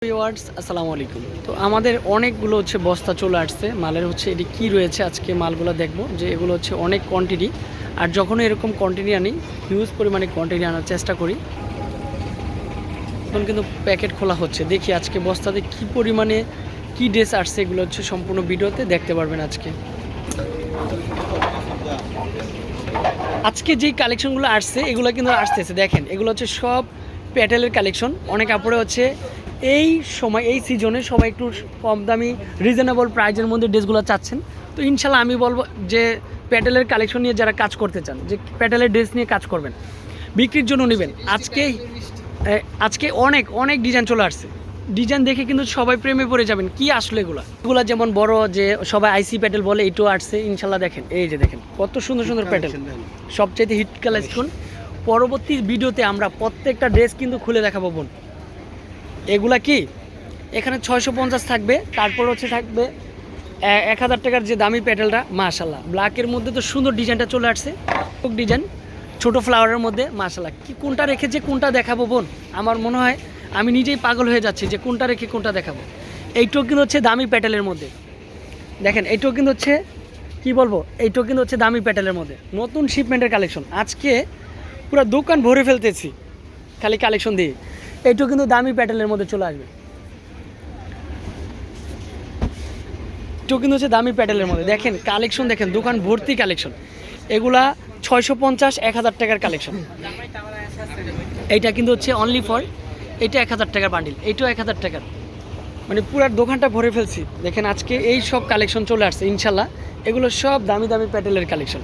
আসসালামু আলাইকুম। তো আমাদের অনেকগুলো হচ্ছে বস্তা চলে আসছে। মালের হচ্ছে এটি কি রয়েছে? আজকে মালগুলো দেখব যে এগুলো হচ্ছে অনেক কোয়ান্টিটি আর যখন এরকম কোয়ান্টিটি আনি হিউজ পরিমাণে কোয়ান্টিটি আনার চেষ্টা করি। তখন কিন্তু প্যাকেট খোলা হচ্ছে। দেখি আজকে বস্তাতে কি পরিমাণে কি ড্রেস আসছে এগুলো হচ্ছে সম্পূর্ণ ভিডিওতে দেখতে পারবেন আজকে। আজকে যেই কালেকশনগুলো আসছে, এগুলো কিন্তু আসতেছে। দেখেন, এগুলো হচ্ছে সব প্যাটেলের কালেকশন অনেক কাপড়ে হচ্ছে এই সময় এই সিজনে সবাই একটু কম দামি রিজনেবল প্রাইজের মধ্যে ড্রেসগুলো চাচ্ছেন। তো ইনশাল্লাহ আমি বলব যে প্যাটেলের কালেকশন নিয়ে যারা কাজ করতে চান যে প্যাটেলের ড্রেস নিয়ে কাজ করবেন বিক্রির জন্য নেবেন। আজকে আজকে অনেক অনেক ডিজাইন চলে আসছে। ডিজাইন দেখে কিন্তু সবাই প্রেমে পড়ে যাবেন কি আসলে এগুলা? এগুলা যেমন বড় যে সবাই আইসি প্যাটেল বলে এটাও আসছে ইনশাল্লাহ দেখেন এই যে দেখেন কত সুন্দর সুন্দর প্যাটেল সবচাইতে হিট কালেকশন পরবর্তী ভিডিওতে আমরা প্রত্যেকটা ড্রেস কিন্তু খুলে দেখাবো বোন। এগুলা কি? এখানে ছয়শো পঞ্চাশ থাকবে, তারপর হচ্ছে থাকবে এক হাজার টাকার যে দামি প্যাটেলটা মাশাল্লাহ ব্ল্যাকের মধ্যে তো সুন্দর ডিজাইনটা চলে আসছে, খুব ডিজাইন, ছোট ফ্লাওয়ারের মধ্যে মাশাল্লাহ কি কোনটা রেখে যে কোনটা দেখাবো বোন? আমার মনে হয় আমি নিজেই পাগল হয়ে যাচ্ছি যে কোনটা রেখে কোনটা দেখাবো। এইটাও কিন্তু হচ্ছে দামি প্যাটেলের মধ্যে। দেখেন, এইটাও কিন্তু হচ্ছে, কি বলব? এইটাও কিন্তু হচ্ছে দামি প্যাটেলের মধ্যে। নতুন শিপমেন্টের কালেকশন আজকে পুরো দোকান ভরে ফেলতেছি, খালি কালেকশন দিয়ে। এইটাও কিন্তু দামি প্যাটেলের মধ্যে চলে আসবে। এটাও কিন্তু হচ্ছে দামি প্যাটেলের মধ্যে। দেখেন, কালেকশন দেখেন, দোকান ভর্তি কালেকশন। এগুলা ছয়শো পঞ্চাশ, এক হাজার টাকার কালেকশন। এইটা কিন্তু হচ্ছে অনলি ফর এটা এক হাজার টাকার বান্ডিল এইটাও এক হাজার টাকার। মানে পুরার দোকানটা ভরে ফেলছি। দেখেন, আজকে এই সব কালেকশন চলে আসছে, ইনশাল্লাহ। এগুলো সব দামি দামি প্যাটেলের কালেকশন।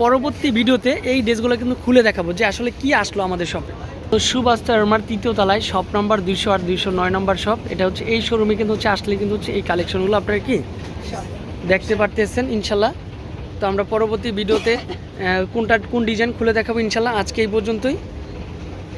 পরবর্তী ভিডিওতে এই ড্রেসগুলো কিন্তু খুলে দেখাবো যে আসলে কি আসলো আমাদের শপে তো সুবাস্তা আমার তৃতীয় তলায় শপ নাম্বার দুইশো আর দুইশো নয় নম্বর শপ এটা হচ্ছে এই শোরুমে কিন্তু হচ্ছে, আসলে কিন্তু হচ্ছে এই কালেকশনগুলো আপনারা কি দেখতে পারতেছেন, ইনশাল্লাহ। তো আমরা পরবর্তী ভিডিওতে কোনটা, কোন ডিজাইন খুলে দেখাবো, ইনশাল্লাহ। আজকে এই পর্যন্তই।